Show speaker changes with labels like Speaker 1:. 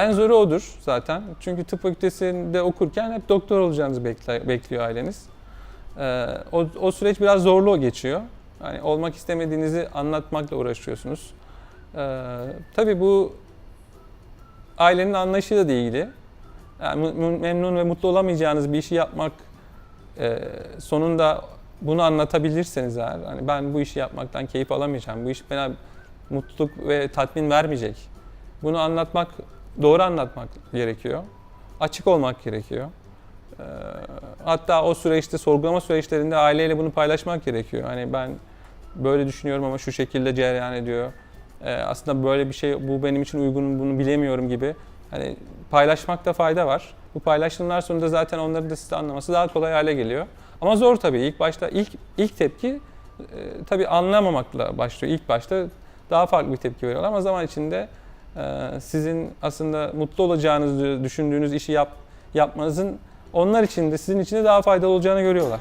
Speaker 1: En zoru odur zaten. Çünkü tıp fakültesinde okurken hep doktor olacağınızı bekle- bekliyor aileniz. Ee, o, o süreç biraz zorlu geçiyor. Yani olmak istemediğinizi anlatmakla uğraşıyorsunuz. Ee, tabii bu ailenin anlayışıyla da ilgili. Yani memnun ve mutlu olamayacağınız bir işi yapmak e, sonunda bunu anlatabilirseniz eğer, hani ben bu işi yapmaktan keyif alamayacağım, bu iş bana mutluluk ve tatmin vermeyecek. Bunu anlatmak, doğru anlatmak gerekiyor. Açık olmak gerekiyor. Ee, hatta o süreçte, sorgulama süreçlerinde aileyle bunu paylaşmak gerekiyor. Hani ben böyle düşünüyorum ama şu şekilde cereyan ediyor. Ee, aslında böyle bir şey, bu benim için uygun, bunu bilemiyorum gibi. Hani paylaşmakta fayda var. Bu paylaşımlar sonunda zaten onların da sizi anlaması daha kolay hale geliyor. Ama zor tabii. İlk başta ilk ilk tepki e, tabii anlamamakla başlıyor. İlk başta daha farklı bir tepki veriyorlar ama zaman içinde e, sizin aslında mutlu olacağınızı düşündüğünüz işi yap, yapmanızın onlar için de sizin için de daha faydalı olacağını görüyorlar.